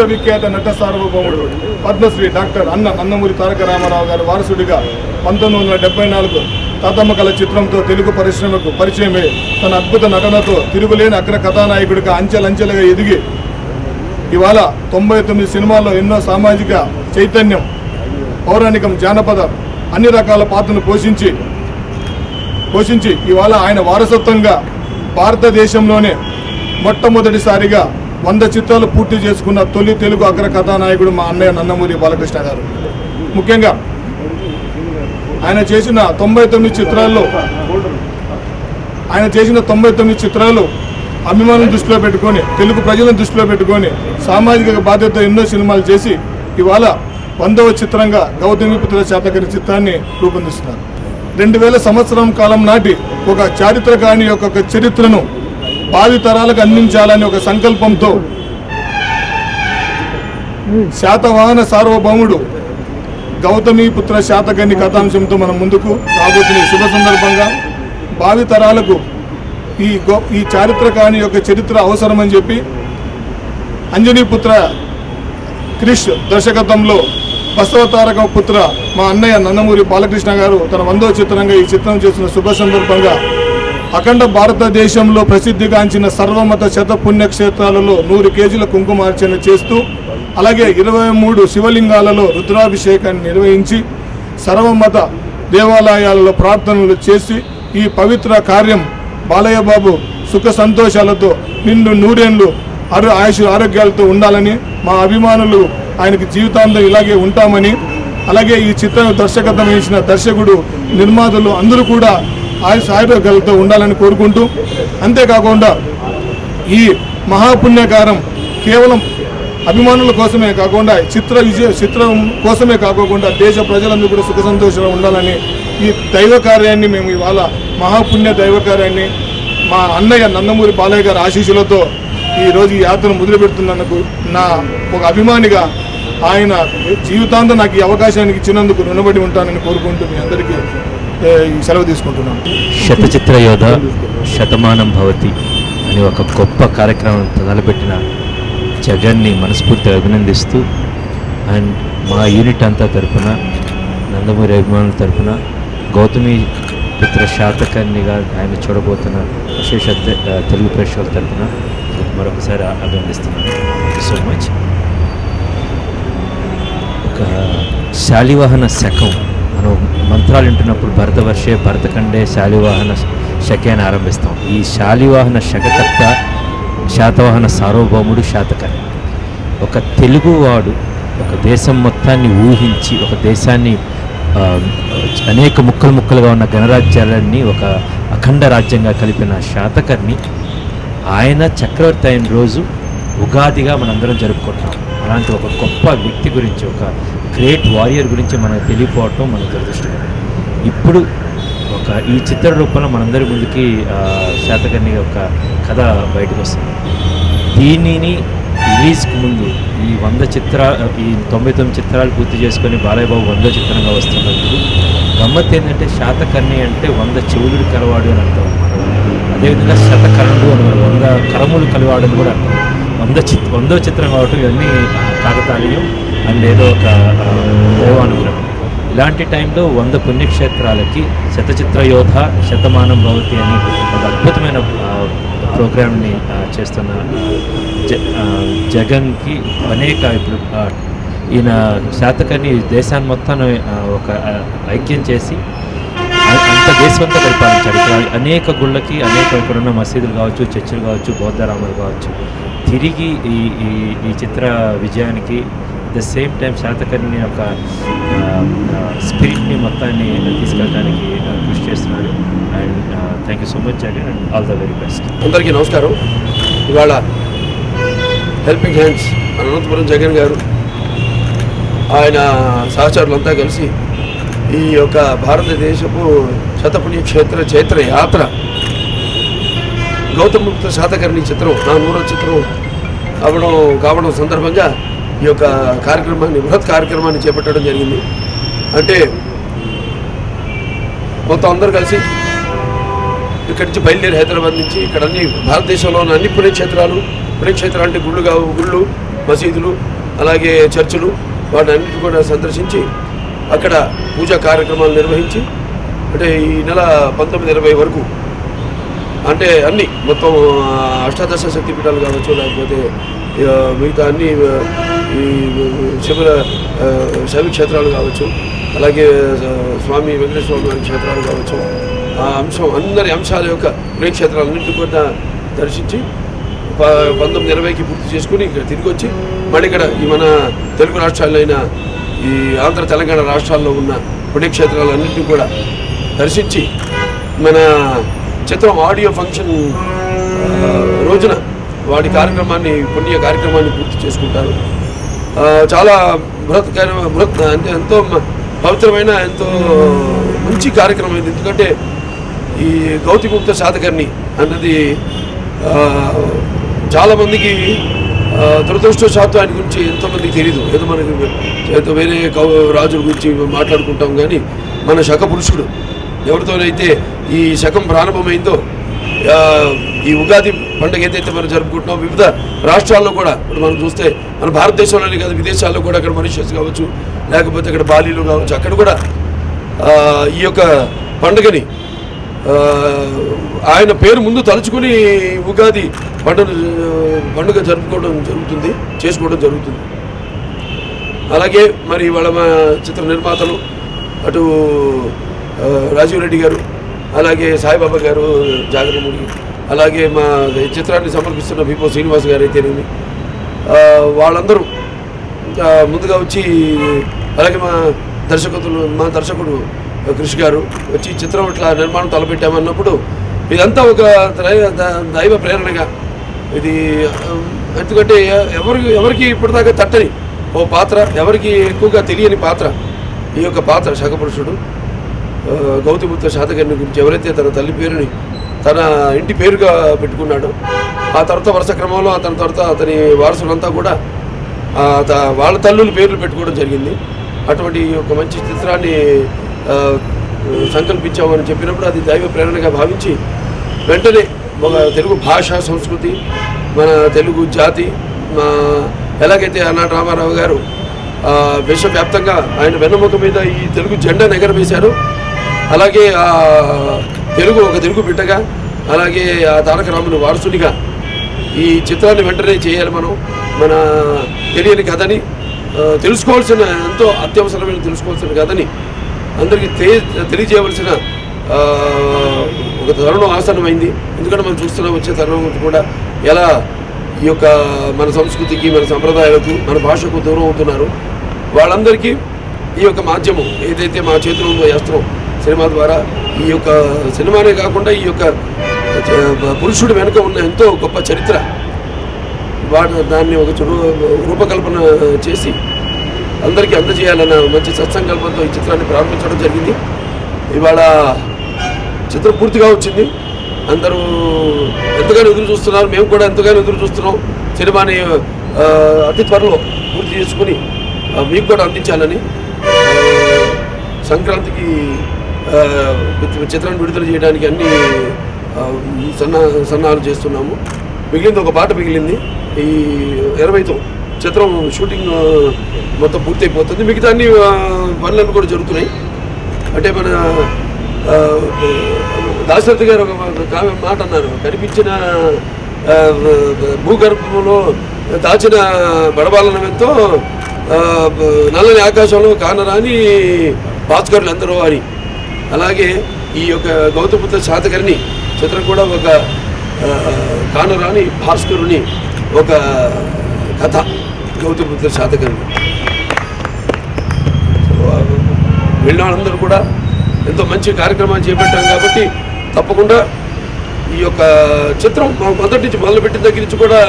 విశ్వవిఖ్యాత నట సార్వభౌముడు పద్మశ్రీ డాక్టర్ అన్న నందమూరి తారక రామారావు గారు వారసుడిగా పంతొమ్మిది వందల డెబ్బై నాలుగు తాతమ్మ కళ చిత్రంతో తెలుగు పరిశ్రమకు పరిచయమై తన అద్భుత నటనతో తిరుగులేని అగ్ర కథానాయకుడిగా అంచెలంచెలుగా ఎదిగి ఇవాళ తొంభై తొమ్మిది సినిమాల్లో ఎన్నో సామాజిక చైతన్యం పౌరాణికం జానపద అన్ని రకాల పాత్రను పోషించి పోషించి ఇవాళ ఆయన వారసత్వంగా భారతదేశంలోనే మొట్టమొదటిసారిగా వంద చిత్రాలు పూర్తి చేసుకున్న తొలి తెలుగు అగ్ర కథానాయకుడు మా అన్నయ్య నందమూరి బాలకృష్ణ గారు. ముఖ్యంగా ఆయన చేసిన తొంభై తొమ్మిది చిత్రాల్లో ఆయన చేసిన తొంభై తొమ్మిది చిత్రాలు అభిమానులను దృష్టిలో పెట్టుకొని తెలుగు ప్రజలను దృష్టిలో పెట్టుకొని సామాజిక బాధ్యత ఎన్నో సినిమాలు చేసి ఇవాళ వందవ చిత్రంగా గౌతమిపుత్ర శాతకరి చిత్రాన్ని రూపొందిస్తున్నారు. రెండు వేల సంవత్సరం కాలం నాటి ఒక చారిత్రకాని యొక్క చరిత్రను భావి తరాలకు అందించాలని ఒక సంకల్పంతో శాతవాహన సార్వభౌముడు గౌతమిపుత్ర శాతకర్ణి కథాంశంతో మనం ముందుకు రాబోతున్న శుభ సందర్భంగా భావి తరాలకు ఈ గో ఈ చారిత్రకాని యొక్క చరిత్ర అవసరమని చెప్పి అంజనీపుత్ర క్రిష్ దర్శకత్వంలో బసవతారక పుత్ర మా అన్నయ్య నందమూరి బాలకృష్ణ గారు తన వందో చిత్రంగా ఈ చిత్రం చేసిన శుభ సందర్భంగా అఖండ భారతదేశంలో ప్రసిద్ధిగాంచిన సర్వమత శత పుణ్యక్షేత్రాలలో నూరు కేజీల కుంకుమార్చన చేస్తూ అలాగే ఇరవై మూడు శివలింగాలలో రుద్రాభిషేకాన్ని నిర్వహించి సర్వమత దేవాలయాలలో ప్రార్థనలు చేసి ఈ పవిత్ర కార్యం బాలయ్యబాబు సుఖ సంతోషాలతో నిండు నూరేళ్ళు అరు ఆయుష్ ఆరోగ్యాలతో ఉండాలని మా అభిమానులు ఆయనకి జీవితాంతం ఇలాగే ఉంటామని అలాగే ఈ చిత్రం దర్శకత్వం వేసిన దర్శకుడు నిర్మాతలు అందరూ కూడా ఆయన ఆరోగ్యాలతో ఉండాలని కోరుకుంటూ అంతేకాకుండా ఈ మహాపుణ్యకారం కేవలం అభిమానుల కోసమే కాకుండా చిత్ర విజయ చిత్రం కోసమే కాకుండా దేశ ప్రజలందరూ కూడా సుఖ సంతోషంగా ఉండాలని ఈ దైవ కార్యాన్ని మేము ఇవాళ మహాపుణ్య దైవ కార్యాన్ని మా అన్నయ్య నందమూరి బాలయ్య గారి ఆశీస్సులతో ఈ ఈ యాత్రను మొదలుపెడుతున్నందుకు నా ఒక అభిమానిగా ఆయన జీవితాంతం నాకు ఈ అవకాశానికి ఇచ్చినందుకు రుణపడి ఉంటానని కోరుకుంటూ మీ అందరికీ సెలవు తీసుకుంటున్నాను. శతచిత్ర యోధ శతమానం భవతి అని ఒక గొప్ప కార్యక్రమం తలపెట్టిన జగన్ని మనస్ఫూర్తిగా అభినందిస్తూ అండ్ మా యూనిట్ అంతా తరపున నందమూరి అభిమానుల తరపున గౌతమి పుత్ర శాతకర్ణిగా ఆయన చూడబోతున్న విశేష తెలుగు ప్రేక్షకుల తరపున మరొకసారి అభినందిస్తున్నాను. థ్యాంక్ యూ సో మచ్ ఒక శాలివాహన శకం మనం మంత్రాలు వింటున్నప్పుడు భరతవర్షే భరతఖండే శాలివాహన శకేన ఆరంభిస్తాం. ఈ శాలివాహన శకకర్త శాతవాహన సార్వభౌముడు శాతకర్ణి ఒక తెలుగువాడు ఒక దేశం మొత్తాన్ని ఊహించి ఒక దేశాన్ని అనేక ముక్కలు ముక్కలుగా ఉన్న గణరాజ్యాలన్నీ ఒక అఖండ రాజ్యంగా కలిపిన శాతకర్ణి ఆయన చక్రవర్తి అయిన రోజు ఉగాదిగా మనందరం జరుపుకుంటాం అలాంటి ఒక గొప్ప వ్యక్తి గురించి ఒక గ్రేట్ వారియర్ గురించి మనకు తెలియపోవటం మన దురదృష్టం. ఇప్పుడు ఒక ఈ చిత్ర రూపంలో మనందరి ముందుకి శాతకర్ణి యొక్క కథ బయటకు వస్తుంది. దీనిని రిలీజ్కి ముందు ఈ వంద చిత్ర ఈ తొంభై తొమ్మిది చిత్రాలు పూర్తి చేసుకొని బాలయ్య బాబు వంద చిత్రంగా వస్తున్నప్పుడు గమ్మత్ ఏంటంటే శాతకర్ణి అంటే వంద చెవులు కలవాడు అని అర్థం. అదేవిధంగా శతకరణుడు అని వంద కరములు కలవాడు అని కూడా అర్థం. వంద చిత్ వందో చిత్రం కాబట్టి ఇవన్నీ కాకతాళీయం. అండ్ ఏదో ఒక దేవానుగ్రహం దైవానుగ్రహం. ఇలాంటి టైంలో వంద పుణ్యక్షేత్రాలకి శతచిత్ర యోధ శతమానం భవతి అని ఒక అద్భుతమైన ప్రోగ్రామ్ని చేస్తున్న జ జగన్కి అనేక ఇప్పుడు ఈయన శాతకని దేశాన్ని మొత్తాన్ని ఒక ఐక్యం చేసి అంత దేశమంతా పరిపాలించాడు ఇక్కడ అనేక గుళ్ళకి అనేక ఇక్కడున్న మసీదులు కావచ్చు చర్చిలు కావచ్చు బౌద్ధరాములు కావచ్చు తిరిగి ఈ ఈ ఈ చిత్ర విజయానికి ద సేమ్ టైం శాతకర్ణి యొక్క స్పిరిట్ని మొత్తాన్ని తీసుకెళ్ళడానికి కృషి చేస్తున్నాడు. And thank you so much Jagan and all the very best అందరికీ నమస్కారం. ఇవాళ హెల్పింగ్ హ్యాండ్స్ అనంతపురం జగన్ గారు ఆయన సహచరులంతా కలిసి ఈ యొక్క భారతదేశపు శతపుణ్యక్షేత్ర చైత్ర యాత్ర గౌతమ్ శాతకర్ణి చిత్రం నా నూరో చిత్రం అవడం కావడం సందర్భంగా ఈ యొక్క కార్యక్రమాన్ని బృహత్ కార్యక్రమాన్ని చేపట్టడం జరిగింది. అంటే మొత్తం అందరూ కలిసి ఇక్కడి నుంచి బయలుదేరి హైదరాబాద్ నుంచి ఇక్కడ అన్ని భారతదేశంలో ఉన్న అన్ని పుణ్యక్షేత్రాలు పుణ్యక్షేత్రాలు అంటే గుళ్ళు కావు గుళ్ళు మసీదులు అలాగే చర్చిలు వాటి అన్నిటి కూడా సందర్శించి అక్కడ పూజా కార్యక్రమాలు నిర్వహించి అంటే ఈ నెల పంతొమ్మిది ఇరవై వరకు అంటే అన్ని మొత్తం అష్టాదశ శక్తిపీఠాలు కావచ్చు లేకపోతే మిగతా అన్ని ఈ శివుల ఆ, శైవ క్షేత్రాలు కావచ్చు అలాగే స్వామి వెంకటేశ్వర స్వామి క్షేత్రాలు కావచ్చు ఆ అంశం అందరి అంశాల యొక్క పుణ్యక్షేత్రాలన్నింటినీ కూడా దర్శించి ప- పంతొమ్మిది ఇరవైకి పూర్తి చేసుకుని ఇక్కడ తిరిగి వచ్చి మళ్ళీ ఇక్కడ ఈ మన తెలుగు రాష్ట్రాల్లో అయిన ఈ ఆంధ్ర తెలంగాణ రాష్ట్రాల్లో ఉన్న పుణ్యక్షేత్రాలన్నింటినీ కూడా దర్శించి మన చిత్రం ఆడియో ఫంక్షన్ రోజున వాడి కార్యక్రమాన్ని పుణ్య కార్యక్రమాన్ని పూర్తి చేసుకుంటారు. చాలా బృహత్ బృహత్ అంటే ఎంతో మ- పవిత్రమైన ఎంతో మంచి కార్యక్రమం ఇది. ఎందుకంటే ఈ గౌతిగుప్త సాధకర్ణి అన్నది చాలామందికి ఆ, దురదృష్టవశాత్తు ఆయన గురించి ఎంతోమందికి తెలియదు ఏదో మనకి ఏదో వేరే కౌ రాజుల గురించి మాట్లాడుకుంటాం కానీ మన శక పురుషుడు ఎవరితోనైతే ఈ శకం ప్రారంభమైందో ఈ ఉగాది పండుగ ఏదైతే మనం జరుపుకుంటున్నాం వివిధ రాష్ట్రాల్లో కూడా ఇప్పుడు మనం చూస్తే మన భారతదేశంలోనే కాదు విదేశాల్లో కూడా అక్కడ మనుష్యస్ కావచ్చు లేకపోతే అక్కడ బాలీలు కావచ్చు అక్కడ కూడా ఈ యొక్క పండుగని ఆయన పేరు ముందు తలుచుకుని ఉగాది పండుగ పండుగ జరుపుకోవడం జరుగుతుంది చేసుకోవడం జరుగుతుంది. అలాగే మరి వాళ్ళ మా చిత్ర నిర్మాతలు అటు రాజీవ్ రెడ్డి గారు అలాగే సాయిబాబా గారు జాగరముడి అలాగే మా చిత్రాన్ని సమర్పిస్తున్న విపో శ్రీనివాస్ గారు అయితేనేమి వాళ్ళందరూ ముందుగా వచ్చి అలాగే మా దర్శకులు మా దర్శకుడు కృషి గారు వచ్చి చిత్రం ఇట్లా నిర్మాణం తలపెట్టామన్నప్పుడు ఇదంతా ఒక దైవ దైవ ప్రేరణగా. ఇది ఎందుకంటే ఎవరికి ఎవరికి ఇప్పటిదాకా తట్టని ఓ పాత్ర ఎవరికి ఎక్కువగా తెలియని పాత్ర ఈ యొక్క పాత్ర శకపురుషుడు ఆ, శాతకర్ణి గురించి ఎవరైతే తన తల్లి పేరుని తన ఇంటి పేరుగా పెట్టుకున్నాడో ఆ తర్వాత వరుస క్రమంలో అతని తర్వాత అతని వారసులంతా కూడా వాళ్ళ తల్లుల పేర్లు పెట్టుకోవడం జరిగింది. అటువంటి ఒక మంచి చిత్రాన్ని సంకల్పించామని చెప్పినప్పుడు అది దైవ ప్రేరణగా భావించి వెంటనే ఒక తెలుగు భాష సంస్కృతి మన తెలుగు జాతి మా ఎలాగైతే అన్నాడు రామారావు గారు విశ్వవ్యాప్తంగా ఆయన వెన్నముక మీద ఈ తెలుగు జెండా ఎగరవేశారు అలాగే తెలుగు ఒక తెలుగు బిడ్డగా అలాగే ఆ తారక రాముని వారసునిగా ఈ చిత్రాన్ని వెంటనే చేయాలి మనం. మన తెలియని కథని తెలుసుకోవాల్సిన ఎంతో అత్యవసరమైన తెలుసుకోవాల్సిన కథని అందరికీ తె తెలియజేయవలసిన ఒక తరుణం ఆసనమైంది ఎందుకంటే మనం చూస్తున్న వచ్చే తరుణం కూడా ఎలా ఈ యొక్క మన సంస్కృతికి మన సంప్రదాయాలకు మన భాషకు దూరం అవుతున్నారు. వాళ్ళందరికీ ఈ యొక్క మాధ్యమం ఏదైతే మా చేతిలో ఉందో సినిమా ద్వారా ఈ యొక్క సినిమానే కాకుండా ఈ యొక్క పురుషుడు వెనుక ఉన్న ఎంతో గొప్ప చరిత్ర వాటి దాన్ని ఒక రూపకల్పన చేసి అందరికీ అందజేయాలన్న మంచి సత్సంకల్పంతో ఈ చిత్రాన్ని ప్రారంభించడం జరిగింది. ఇవాళ చిత్రం పూర్తిగా వచ్చింది. అందరూ ఎంతగానో ఎదురు చూస్తున్నారు. మేము కూడా ఎంతగానో ఎదురు చూస్తున్నాం. సినిమాని అతి త్వరలో పూర్తి చేసుకుని మీకు కూడా అందించాలని సంక్రాంతికి చిత్రాన్ని విడుదల చేయడానికి అన్ని సన్నా సన్నాహాలు చేస్తున్నాము. మిగిలింది ఒక పాట మిగిలింది. ఈ ఇరవైతో చిత్రం షూటింగ్ మొత్తం పూర్తయిపోతుంది. మిగతా అన్ని పనులన్నీ కూడా జరుగుతున్నాయి. అంటే మన దాశరథి గారు ఒక కావ్య మాట అన్నారు. కనిపించిన భూగర్భంలో దాచిన బడబాలనమెంతో నల్లని ఆకాశంలో కానరాని భాస్కరులు ఎందరో అని అలాగే ఈ యొక్క గౌతమపుత్ర శాతకర్ణి చిత్రం కూడా ఒక కానరాని భాస్కరుని ఒక కథ గౌతమపుత్ర శాతకర్ణి వెళ్ళిన కూడా ఎంతో మంచి కార్యక్రమాలు చేపట్టాం కాబట్టి తప్పకుండా ఈ యొక్క చిత్రం మా మొదటి నుంచి మొదలుపెట్టిన దగ్గర నుంచి కూడా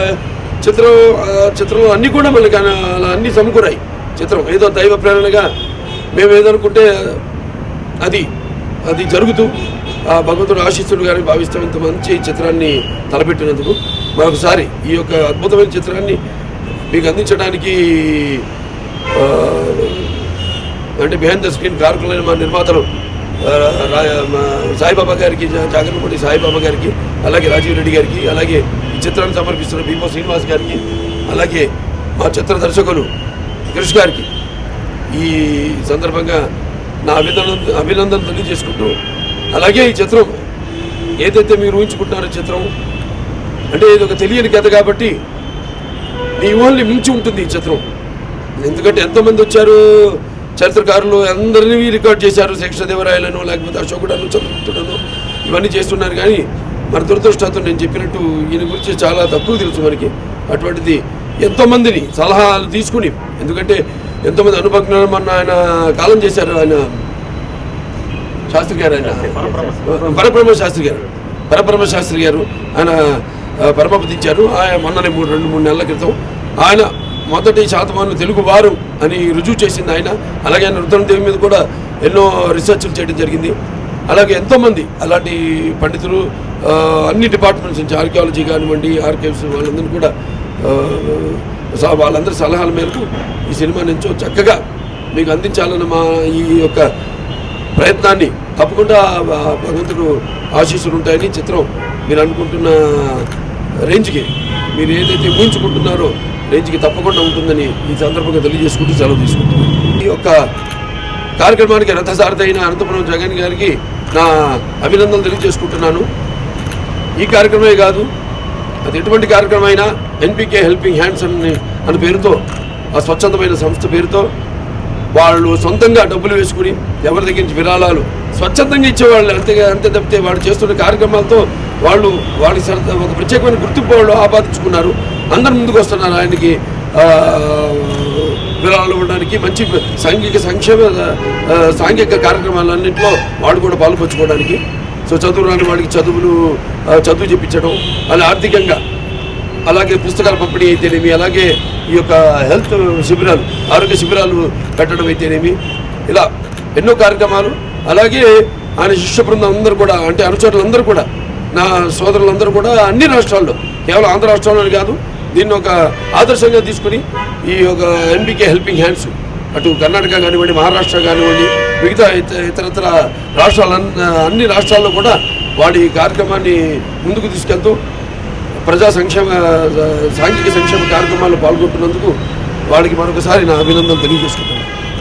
చిత్రం చిత్రం చిత్రంలో అన్నీ కూడా మనకి కానీ అలా అన్నీ సమకూరాయి. చిత్రం ఏదో దైవ ప్రేరణగా మేము ఏదనుకుంటే అది అది జరుగుతూ ఆ భగవంతుడు ఆశీస్సుడు గారిని భావిస్తాం. ఇంత మంచి చిత్రాన్ని తలపెట్టినందుకు మరొకసారి ఈ యొక్క అద్భుతమైన చిత్రాన్ని మీకు అందించడానికి అంటే బిహైండ్ ద స్క్రీన్ కారకులైన మా నిర్మాతలు రా- సాయిబాబా గారికి జా- జాగరణపూడి సాయిబాబా గారికి అలాగే రాజీవ్ రెడ్డి గారికి అలాగే ఈ చిత్రాన్ని సమర్పిస్తున్న బీపో శ్రీనివాస్ గారికి అలాగే మా చిత్ర దర్శకులు కృష్ గారికి ఈ సందర్భంగా నా అభినందన అభినందన తెలియజేసుకుంటూ అలాగే ఈ చిత్రం ఏదైతే మీరు ఊహించుకుంటున్నారో చిత్రం అంటే ఇది ఒక తెలియని కథ కాబట్టి మీ ఊహల్ని మించి ఉంటుంది ఈ చిత్రం. ఎందుకంటే ఎంతోమంది వచ్చారు చరిత్రకారులు అందరినీ రికార్డ్ చేశారు శేషదేవరాయలను లేకపోతే అశోకుడను చంద్రగుప్తుడను ఇవన్నీ చేస్తున్నారు. కానీ మన దురదృష్టంతో నేను చెప్పినట్టు ఈయన గురించి చాలా తక్కువ తెలుసు మనకి. అటువంటిది ఎంతోమందిని సలహాలు తీసుకుని ఎందుకంటే ఎంతోమంది అనుభజ్ఞ మన ఆయన కాలం చేశారు ఆయన శాస్త్రి గారు ఆయన. పరబ్రహ్మ శాస్త్రి. గారు. పరబ్రహ్మ శాస్త్రి గారు ఆయన పరమపదించారు ఆయన మొన్ననే మూడు రెండు మూడు నెలల క్రితం ఆయన మొదటి శాతమానం తెలుగు వారు అని రుజువు చేసింది ఆయన. అలాగే ఆయన రుద్రమదేవి మీద కూడా ఎన్నో రీసెర్చ్లు చేయడం జరిగింది. అలాగే ఎంతోమంది అలాంటి పండితులు అన్ని డిపార్ట్మెంట్స్ నుంచి ఆర్కియాలజీ కానివ్వండి ఆర్కైవ్స్ వాళ్ళందరినీ కూడా వాళ్ళందరి సలహాల మేరకు ఈ సినిమా నుంచో చక్కగా మీకు అందించాలన్న మా ఈ యొక్క ప్రయత్నాన్ని తప్పకుండా భగవంతుడు ఆశీస్సులు ఉంటాయని చిత్రం మీరు అనుకుంటున్న రేంజ్కి మీరు ఏదైతే ఊహించుకుంటున్నారో రేంజ్కి తప్పకుండా ఉంటుందని ఈ సందర్భంగా తెలియజేసుకుంటూ సెలవు తీసుకుంటున్నాను. ఈ యొక్క కార్యక్రమానికి రథసారథి అయిన అనంతపురం జగన్ గారికి నా అభినందనలు తెలియజేసుకుంటున్నాను. ఈ కార్యక్రమే కాదు అది ఎటువంటి కార్యక్రమం అయినా ఎన్పికే హెల్పింగ్ హ్యాండ్స్ అని అనే పేరుతో ఆ స్వచ్ఛందమైన సంస్థ పేరుతో వాళ్ళు సొంతంగా డబ్బులు వేసుకుని ఎవరి దగ్గర నుంచి విరాళాలు స్వచ్ఛందంగా ఇచ్చేవాళ్ళు అంతే అంతే తప్పితే వాళ్ళు చేస్తున్న కార్యక్రమాలతో వాళ్ళు వాళ్ళకి ఒక ప్రత్యేకమైన గుర్తింపు వాళ్ళు ఆపాదించుకున్నారు. అందరు ముందుకు వస్తున్నారు ఆయనకి విరాళాలు ఇవ్వడానికి మంచి సాంఘిక సంక్షేమ సాంఘిక కార్యక్రమాలన్నింటిలో వాళ్ళు కూడా పాల్పంచుకోవడానికి. సో చదువు రాని వాళ్ళకి చదువులు చదువు చెప్పించడం అలా ఆర్థికంగా. అలాగే పుస్తకాల పంపిణీ అయితేనేమి అలాగే ఈ యొక్క హెల్త్ శిబిరాలు ఆరోగ్య శిబిరాలు పెట్టడం అయితేనేమి ఇలా ఎన్నో కార్యక్రమాలు. అలాగే ఆయన శిష్య బృందం అందరూ కూడా అంటే అనుచరులందరూ కూడా నా సోదరులందరూ కూడా అన్ని రాష్ట్రాల్లో కేవలం ఆంధ్ర రాష్ట్రంలోనే కాదు దీన్ని ఒక ఆదర్శంగా తీసుకుని ఈ యొక్క ఎన్బికే హెల్పింగ్ హ్యాండ్స్ అటు కర్ణాటక కానివ్వండి మహారాష్ట్ర కానివ్వండి మిగతా ఇత- ఇతరత్ర రాష్ట్రాల అన్ని రాష్ట్రాల్లో కూడా వాడి కార్యక్రమాన్ని ముందుకు తీసుకెళ్తూ ప్రజా సంక్షేమ సాంఘిక సంక్షేమ కార్యక్రమాల్లో పాల్గొంటున్నందుకు వాడికి మరొకసారి నా అభినందనలు తెలియజేసుకుంటాను